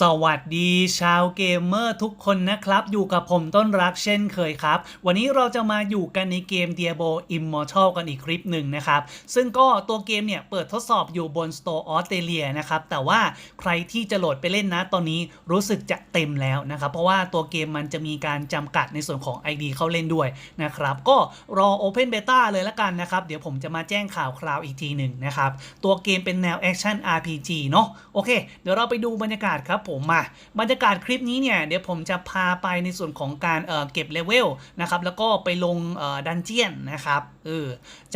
สวัสดีชาวเกมเมอร์ทุกคนนะครับ อยู่กับผมต้นรักเช่นเคยครับ วันนี้เราจะมาอยู่กันในเกม Diablo Immortal กันอีกคลิปหนึ่งนะครับ ซึ่งก็ตัวเกมเนี่ยเปิดทดสอบอยู่บน Store Australia นะครับ แต่ว่าใครที่จะโหลดไปเล่นนะตอนนี้รู้สึกจะเต็มแล้วนะครับ เพราะว่าตัวเกมมันจะมีการจำกัดในส่วนของ ID เข้าเล่นด้วยนะครับ ก็รอ Open Beta เลยละกันนะครับ เดี๋ยวผมจะมาแจ้งข่าวคราวอีกทีหนึ่งนะครับตัวเกมเป็นแนว Action RPG เนาะโอเค เดี๋ยวเราไปดูบรรยากาศครับผมมาบรรยากาศคลิปนี้เนี่ยเดี๋ยวผมจะพาไปในส่วนของการเเก็บเลเวลนะครับแล้วก็ไปลงดันเจียนนะครับเออ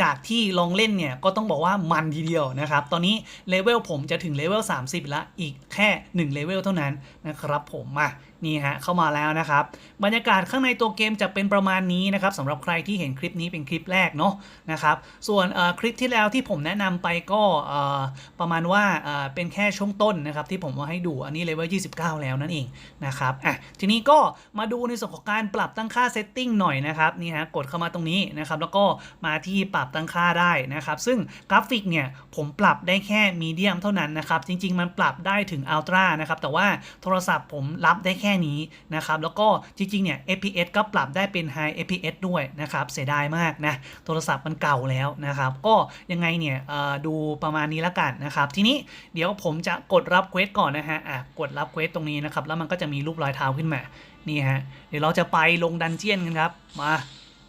จากที่ลองเล่นเนี่ยก็ต้องบอกว่ามันทีเดียวนะครับ ตอนนี้เลเวลผมจะถึงเลเวล30 ละอีกแค่ 1 เลเวลเท่านั้นนะครับผมมานี่ฮะเข้ามาแล้วนะครับ บรรยากาศข้างในตัวเกมจะเป็นประมาณนี้นะครับสำหรับใครที่เห็นคลิปนี้เป็นคลิปแรกเนาะนะครับส่วนเอ่อคลิปที่แล้วที่ผมแนะนำไปก็เอ่อประมาณว่าเอ่อเป็นแค่ช่วงต้นนะครับที่ผมมาให้ดูอันนี้เลเวล29 แล้วนั่นเองนะครับอะทีนี้ก็มาดูในส่วนของการปรับตั้งค่าเซตติ้งหน่อยนะครับนี่ฮะกดเข้ามาตรงนี้นะครับแล้วก็มาที่ปรับตั้งค่าได้นะครับซึ่งกราฟิกเนี่ยผมปรับได้แค่มีเดียมเท่านั้นนะครับจริง ๆ มันปรับได้ถึงอัลตร้านะครับแต่ว่าโทรศัพท์ผมรับได้แค่ค่นี้นะครับ แล้วก็จริงๆ เนี่ย FPS ก็ปรับได้เป็น High FPS ด้วยนะครับ เสียดายมากนะ โทรศัพท์มันเก่าแล้วนะครับ ก็ยังไงเนี่ยดูประมาณนี้แล้วกันนะครับ ทีนี้เดี๋ยวผมจะกดรับเควสก่อนนะฮะอะกดรับเควสตรงนี้นะครับ แล้วมันก็จะมีรูปรอยเท้าขึ้นมา นี่ฮะ เดี๋ยวเราจะไปลงดันเจียนกันครับ มา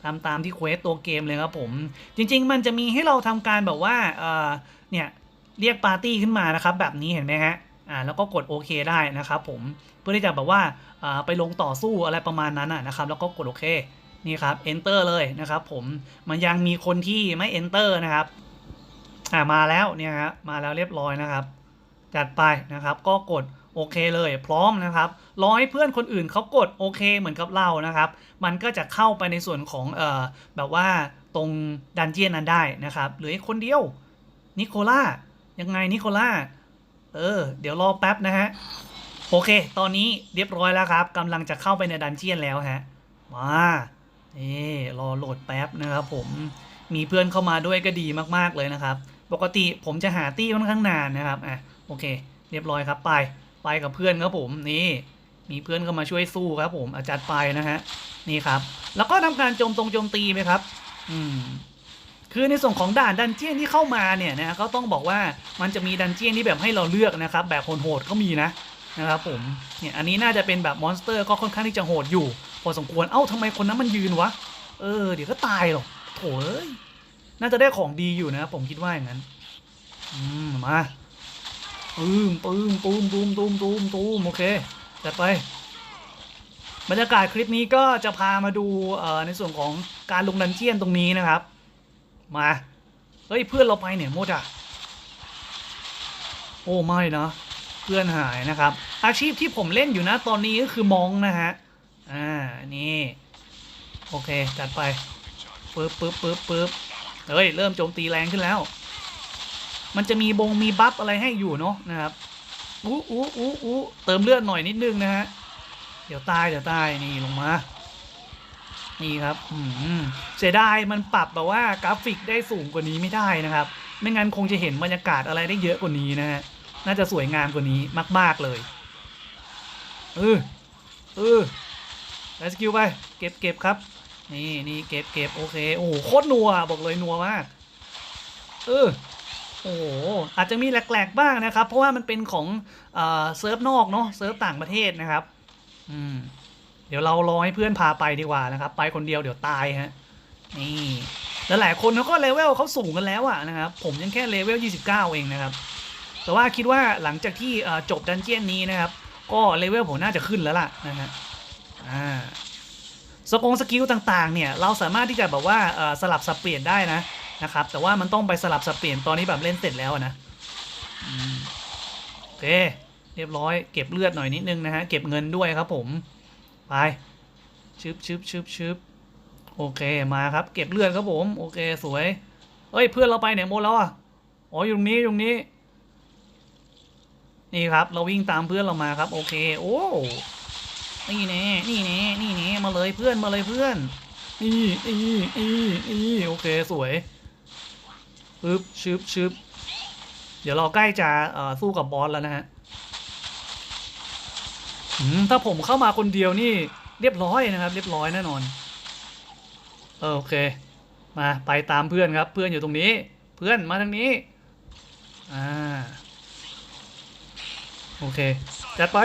ตามตามที่เควสตัวเกมเลยครับผม จริง ๆ มันจะมีให้เราทำการแบบว่าเนี่ยเรียกปาร์ตี้ขึ้นมานะครับ แบบนี้เห็นไหมฮะ อ่าแล้วก็กดโอเคได้นะครับผมเพื่อที่จะแบบว่าอ่าไปลงต่อสู้อะไรประมาณนั้นนะนะครับ แล้วก็กดโอเคนี่ครับ enter เลยนะครับ ผมมันยังมีคนที่ไม่ enter นะครับอ่ามาแล้วเนี่ยฮะมาแล้วเรียบร้อยนะครับ จัดไปนะครับ ก็กดโอเคเลยพร้อมนะครับรอให้เพื่อนคนอื่นเขากดโอเคเหมือนกับเรานะครับ มันก็จะเข้าไปในส่วนของเอ่อแบบว่าตรงดันเจียนนั้นได้นะครับเหลือคนเดียวนิโคล่ายังไงนิโคล่า เออ เดี๋ยวรอแป๊บนะฮะ โอเค ตอนนี้เรียบร้อยแล้วครับกำลังจะเข้าไปในดันเจียนแล้วฮะ มาเอ่รอโหลดแป๊บนะครับผม มีเพื่อนเข้ามาด้วยก็ดีมากๆเลยนะครับ ปกติผมจะหาตี้ค่อนข้างนานนะครับ อะ โอเค เรียบร้อยครับไป ไปกับเพื่อนครับผม นี่ มีเพื่อนเข้ามาช่วยสู้ครับผมอาจารย์ไปนะฮะ นี่ครับ แล้วก็ทำการโจมตรงโจมตีไหมครับ อืม คือในส่วนของด่านดันเจียนที่เข้ามาเนี่ยนะก็ต้องบอกว่ามันจะมีดันเจียนที่แบบให้เราเลือกนะครับ แบบโหดๆก็มีนะนะครับผมเนี่ยอันนี้น่าจะเป็นแบบมอนสเตอร์ก็ค่อนข้างที่จะโหดอยู่ พอสมควรเอ้าทำไมคนนั้นมันยืนวะเออเดี๋ยวก็ตายหรอกโถเอ้ยน่าจะได้ของดีอยู่นะผมคิดว่าอย่างนั้นอืมมาปืมปืมตูมตูมตูมตูมตูมโอเคจัดไปบรรยากาศคลิปนี้ก็จะพามาดูในส่วนของการลงดันเจียนตรงนี้นะครับ มา เฮ้ย เพื่อนเราไปเนี่ยโมดอะโอ้ไม่นะเพื่อนหายนะครับ อาชีพที่ผมเล่นอยู่นะตอนนี้ก็คือมองนะฮะ อ่า นี่ โอเค จัดไปปึ๊บปึ๊บปึ๊บปึ๊บเฮ้ย เริ่มโจมตีแรงขึ้นแล้ว มันจะมีบงมีบัฟอะไรให้อยู่เนาะนะครับอู้อู้อู้อู้เติมเลือดหน่อยนิดนึงนะฮะ เดี๋ยวตายเดี๋ยวตายนี่ลงมา นี่ครับอืมเสียดายมันปรับแบบว่ากราฟิกได้สูงกว่านี้ไม่ได้นะครับ ไม่งั้นคงจะเห็นบรรยากาศอะไรได้เยอะกว่านี้นะฮะน่าจะสวยงามกว่านี้มาก ๆเลยเออเออไลสกิลไปเก็บเก็บครับ นี่นี่เก็บเก็บโอเคโอ้โหโคตรนัวบอกเลยนัวมากเออโอ้โหอาจจะมีแหลกๆบ้างนะครับ เพราะว่ามันเป็นของเอ่อเซิร์ฟนอกเนาะเซิร์ฟต่างประเทศนะครับ อืม เดี๋ยวเรารอให้เพื่อนพาไปดีกว่านะครับ ไปคนเดียวเดี๋ยวตายฮะนี่แล้วหลายคนเขาก็เลเวลเขาสูงกันแล้วอะนะครับผมยังแค่เลเวล 29 เองนะครับ แต่ว่าคิดว่าหลังจากที่จบดันเจียนนี้นะครับ ก็เลเวลผมน่าจะขึ้นแล้วล่ะนะฮะอ่าสกงสกิลต่างๆ เนี่ยเราสามารถที่จะแบบว่าสลับสับเปลี่ยนได้นะนะครับ แต่ว่ามันต้องไปสลับสับเปลี่ยนตอนนี้แบบเล่นเสร็จแล้วนะอโอเคเรียบร้อยเก็บเลือดหน่อยนิดนึงนะฮะเก็บเงินด้วยครับผม ไปชึบชึบชึบชึบโอเคมาครับ เก็บเลือดครับผม โอเคสวย เอ้ยเพื่อนเราไปไหนหมดแล้วอะอ๋ออยู่ตรงนี้อยู่ตรงนี้ นี่ครับ เราวิ่งตามเพื่อนเรามาครับ โอเค โอ้นี่แน่นี่แน่นี่แน่มาเลยเพื่อนมาเลยเพื่อนนี่นี่นี่นี่โอเคสวยปึ๊บชึบชึบเดี๋ยวเราใกล้จะสู้กับบอสแล้วนะฮะ ถ้าผมเข้ามาคนเดียวนี่เรียบร้อยนะครับ เรียบร้อยแน่นอนเออโอเค มาไปตามเพื่อนครับ เพื่อนอยู่ตรงนี้ เพื่อนมาทางนี้อ่าโอเคจัดไป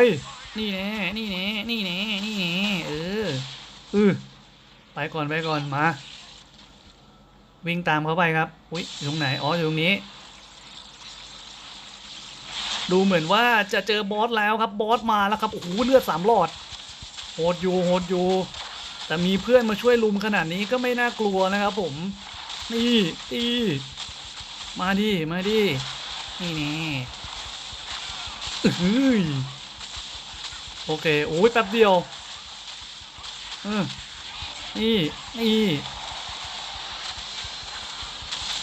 นี่แน่นี่แน่นี่แน่นี่แน่เออเออไปก่อนไปก่อนมา วิ่งตามเขาไปครับ อุ้ยอยู่ตรงไหน อ๋ออยู่ตรงนี้ ดูเหมือนว่าจะเจอบอสแล้วครับบอสมาแล้วครับโอ้โหเลือดสามหลอดโหดอยู่โหดอยู่แต่มีเพื่อนมาช่วยลุมขนาดนี้ก็ไม่น่ากลัวนะครับผม นี่ตีมาดิมาดินี่แน่โอเคโอ้ยแป๊บเดียวเออนี่นี่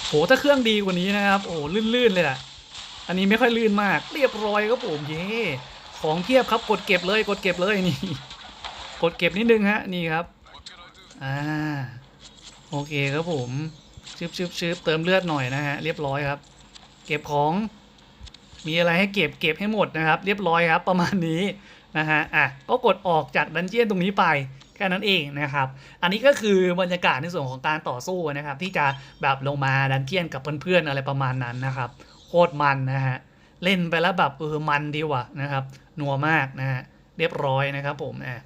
โหถ้าเครื่องดีกว่านี้นะครับ โอ้ลื่นๆเลยอะ อันนี้ไม่ค่อยลื่นมาก เรียบร้อยครับผมเย่ของเพียบครับกดเก็บเลยกดเก็บเลยนี่กดเก็บนิดนึงฮะนี่ครับอ่าโอเคครับผมชึบชึบชึบเติมเลือดหน่อยนะฮะเรียบร้อยครับ เก็บของ มีอะไรให้เก็บเก็บให้หมดนะครับ เรียบร้อยครับ ประมาณนี้นะฮะอะก็กดออกจากดันเจียนตรงนี้ไปแค่นั้นเองนะครับ อันนี้ก็คือบรรยากาศในส่วนของการต่อสู้นะครับ ที่จะแบบลงมาดันเจียนกับเพื่อนๆอะไรประมาณนั้นนะครับ โคตรมันนะฮะ เล่นไปแล้วแบบเออมันดีว่ะนะครับนัวมากนะฮะเรียบร้อยนะครับผมอะ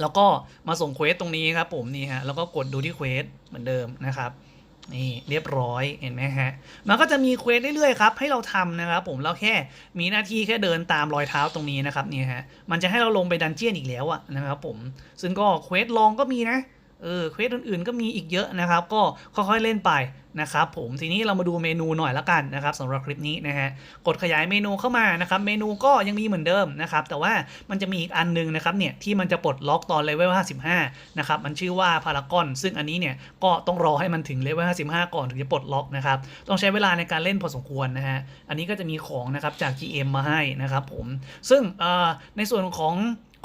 แล้วก็มาส่งเควสตรงนี้ครับผมนี่ฮะแล้วก็กดดูที่เควสเหมือนเดิมนะครับนี่เรียบร้อยเห็นไหมฮะ มันก็จะมีเควสเรื่อยๆครับให้เราทำนะครับผมเราแค่มีหน้าที่แค่เดินตามรอยเท้าตรงนี้นะครับนี่ฮะมันจะให้เราลงไปดันเจียนอีกแล้วอะนะครับผมซึ่งก็เควสลองก็มีนะ เออเควสอื่นๆ ก็มีอีกเยอะนะครับ ก็ค่อยๆเล่นไปนะครับผมทีนี้เรามาดูเมนูหน่อยละกันนะครับสำหรับคลิปนี้นะฮะกดขยายเมนูเข้ามานะครับเมนูก็ยังมีเหมือนเดิมนะครับแต่ว่ามันจะมีอีกอันหนึงนะครับเนี่ยที่มันจะปลดล็อกตอนเลเวล55นะครับมันชื่อว่าพารากอนซึ่งอันนี้เนี่ยก็ต้องรอให้มันถึงเลเวล55 ก่อนถึงจะปลดล็อกนะครับต้องใช้เวลาในการเล่นพอสมควรนะฮะอันนี้ก็จะมีของนะครับจาก GM มาให้นะครับผมซึ่งเอ่อในส่วนของ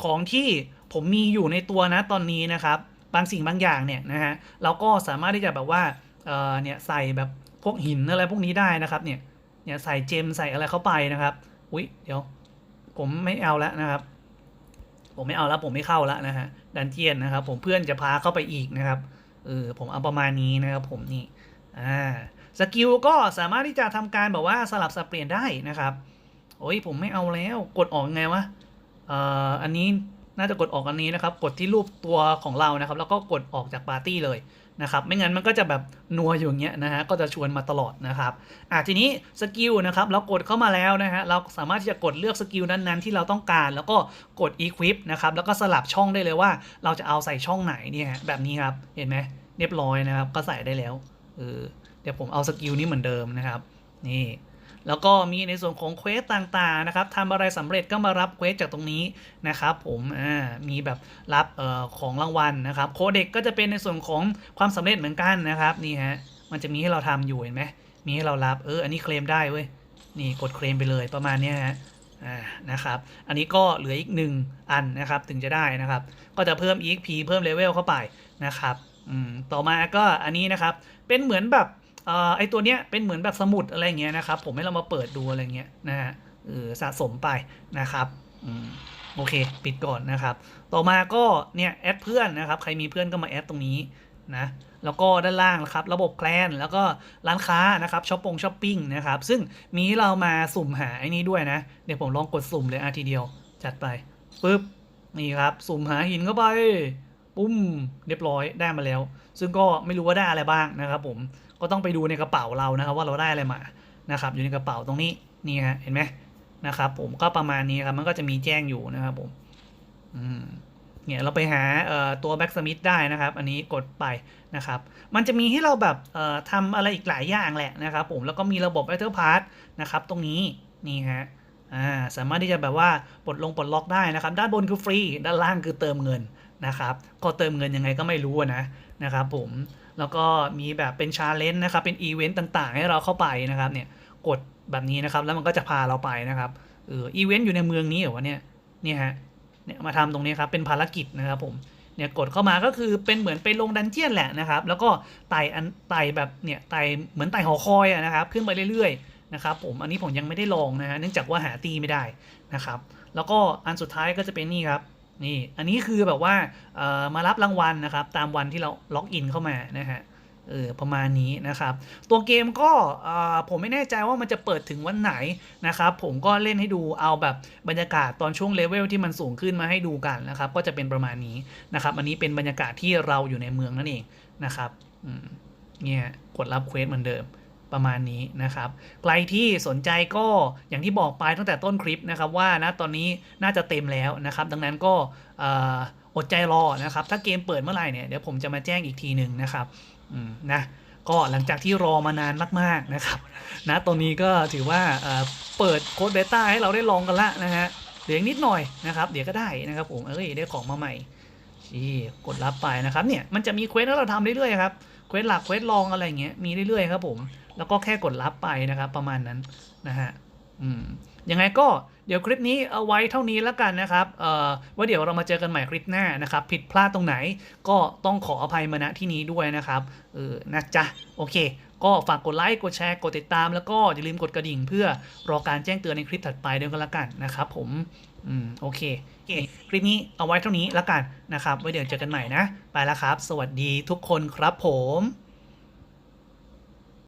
ของที่ผมมีอยู่ในตัวนะตอนนี้นะครับ บางสิ่งบางอย่างเนี่ยนะฮะเราก็สามารถที่จะแบบว่าเออเนี่ยใส่แบบพวกหินอะไรพวกนี้ได้นะครับเนี่ยเนี่ยใส่เจมใส่อะไรเข้าไปนะครับอุ้ยเดี๋ยวผมไม่เอาแล้วนะครับ ผมไม่เอาแล้วผมไม่เข้าแล้วนะฮะดันเจียนนะครับ ผมเพื่อนจะพาเข้าไปอีกนะครับเออผมเอาประมาณนี้นะครับผมนี่อ่าสกิลก็สามารถที่จะทำการแบบว่าสลับสับเปลี่ยนได้นะครับ โอ้ยผมไม่เอาแล้วกดออกไงวะเอ่ออันนี้ น่าจะกดออกอันนี้นะครับ กดที่รูปตัวของเรานะครับ แล้วก็กดออกจากปาร์ตี้เลยนะครับ ไม่งั้นมันก็จะแบบนัวอยู่อย่างเงี้ยนะฮะ ก็จะชวนมาตลอดนะครับ อะทีนี้สกิลนะครับ เรากดเข้ามาแล้วนะฮะ เราสามารถที่จะกดเลือกสกิลนั้นๆ ที่เราต้องการ แล้วก็กด equip นะครับ แล้วก็สลับช่องได้เลยว่า เราจะเอาใส่ช่องไหนเนี่ยแบบนี้ครับ เห็นไหมเรียบร้อยนะครับ ก็ใส่ได้แล้ว เออ เดี๋ยวผมเอาสกิลนี้เหมือนเดิมนะครับ นี่ แล้วก็มีในส่วนของเควสต่างๆนะครับทำอะไรสำเร็จก็มารับเควสจากตรงนี้นะครับผมอ่ามีแบบรับเอ่อของรางวัลนะครับโคเด็กก็จะเป็นในส่วนของความสำเร็จเหมือนกันนะครับนี่ฮะมันจะมีให้เราทำอยู่เห็นไหมมีให้เรารับเอออันนี้เคลมได้เว้ยนี่กดเคลมไปเลยประมาณนี้ฮะนะครับ อันนี้ก็เหลืออีกหนึ่งอันนะครับถึงจะได้นะครับ ก็จะเพิ่ม EXP เพิ่มเลเวลเข้าไปนะครับต่อมาก็อันนี้นะครับเป็นเหมือนแบบ ไอตัวเนี้ยเป็นเหมือนแบบสมุดอะไรเงี้ยนะครับ ผมให้เรามาเปิดดูอะไรเงี้ยนะฮะเออสะสมไปนะครับอืมโอเค ปิดก่อนนะครับ ต่อมาก็เนี่ยแอดเพื่อนนะครับ ใครมีเพื่อนก็มาแอดตรงนี้นะแล้วก็ด้านล่างนะครับ ระบบแคลนแล้วก็ร้านค้านะครับช้อปปงช้อปปิ้งนะครับ ซึ่งมีให้เรามาสุ่มหาไอ้นี้ด้วยนะ เดี๋ยวผมลองกดสุ่มเลยอาทีเดียว จัดไปปึ๊บนี่ครับ สุ่มหาหินเข้าไปปุ้มเรียบร้อยได้มาแล้ว ซึ่งก็ไม่รู้ว่าได้อะไรบ้างนะครับผม ก็ต้องไปดูในกระเป๋าเรานะครับว่าเราได้อะไรมานะครับ อยู่ในกระเป๋าตรงนี้นี่ฮะเห็นไหมนะครับ ผมก็ประมาณนี้ครับมันก็จะมีแจ้งอยู่นะครับผมอืมเนี่ยเราไปหาตัวแบ็กสมิธได้นะครับ อันนี้กดไปนะครับ มันจะมีให้เราแบบเอ่อทำอะไรอีกหลายอย่างแหละนะครับผมแล้วก็มีระบบ Battle Pass นะครับ ตรงนี้นี่ฮะสามารถที่จะแบบว่าปลดลงปลดล็อกได้นะครับ ด้านบนคือฟรี ด้านล่างคือเติมเงินนะครับก็เติมเงินยังไงก็ไม่รู้นะนะครับผม แล้วก็มีแบบเป็นชาเลนจ์นะครับ เป็นอีเวนต์ต่างๆ ให้เราเข้าไปนะครับ เนี่ย กดแบบนี้นะครับ แล้วมันก็จะพาเราไปนะครับ เออ อีเวนต์อยู่ในเมืองนี้เหรอวะเนี่ย เนี่ยฮะ เนี่ยมาทำตรงนี้ครับ เป็นภารกิจนะครับผม เนี่ยกดเข้ามาก็คือเป็นเหมือนไปลงดันเจียนแหละนะครับ แล้วก็ไต่อันไต่แบบ เนี่ย ไต่เหมือนไต่หอคอยอะนะครับ ขึ้นไปเรื่อยๆนะครับผม อันนี้ผมยังไม่ได้ลองนะฮะ เนื่องจากว่าหาตีไม่ได้นะครับ แล้วก็อันสุดท้ายก็จะเป็นนี่ครับ นี่อันนี้คือแบบว่าเอ่อมารับรางวัลนะครับ ตามวันที่เราล็อกอินเข้ามานะฮะเออประมาณนี้นะครับ ตัวเกมก็เอ่อผมไม่แน่ใจว่ามันจะเปิดถึงวันไหนนะครับ ผมก็เล่นให้ดูเอาแบบบรรยากาศตอนช่วงเลเวลที่มันสูงขึ้นมาให้ดูกันนะครับ ก็จะเป็นประมาณนี้นะครับ อันนี้เป็นบรรยากาศที่เราอยู่ในเมืองนั่นเองนะครับเนี่ยกดรับเควสเหมือนเดิม ประมาณนี้นะครับ ใครที่สนใจก็อย่างที่บอกไปตั้งแต่ต้นคลิปนะครับว่านะตอนนี้น่าจะเต็มแล้วนะครับ ดังนั้นก็ออดใจรอนะครับ ถ้าเกมเปิดเมื่อไหร่เนี่ยเดี๋ยวผมจะมาแจ้งอีกทีหนึ่งนะครับนะก็หลังจากที่รอมานานมากๆนะครับนะตรงนี้ก็ถือว่าเเปิดโค้ดเบต้าให้เราได้ลองกันละนะฮะเหลือนิดหน่อยนะครับ เดี๋ยวก็ได้นะครับผมเอ้ยได้ของมาใหม่ที่กดรับไปนะครับเนี่ยมันจะมีเควสให้เราทำเรื่อยๆครับเควสหลักเควสรองอะไรเงี้ยมีเรื่อยๆครับผม แล้วก็แค่กดรับไปนะครับ ประมาณนั้นนะฮะอืมยังไงก็เดี๋ยวคลิปนี้เอาไว้เท่านี้แล้วกันนะครับเอ่อว่าเดี๋ยวเรามาเจอกันใหม่คลิปหน้านะครับ ผิดพลาดตรงไหนก็ต้องขออภัยมาณที่นี้ด้วยนะครับเออนะจ๊ะโอเค ก็ฝากกดไลค์กดแชร์กดติดตาม แล้วก็อย่าลืมกดกระดิ่งเพื่อรอการแจ้งเตือนในคลิปถัดไปด้วยกันละกันนะครับผมอืมโอเคโอเคคลิปนี้เอาไว้เท่านี้และกันนะครับไว้เดี๋ยวเจอกันใหม่นะ ไปแล้วครับ สวัสดีทุกคนครับผม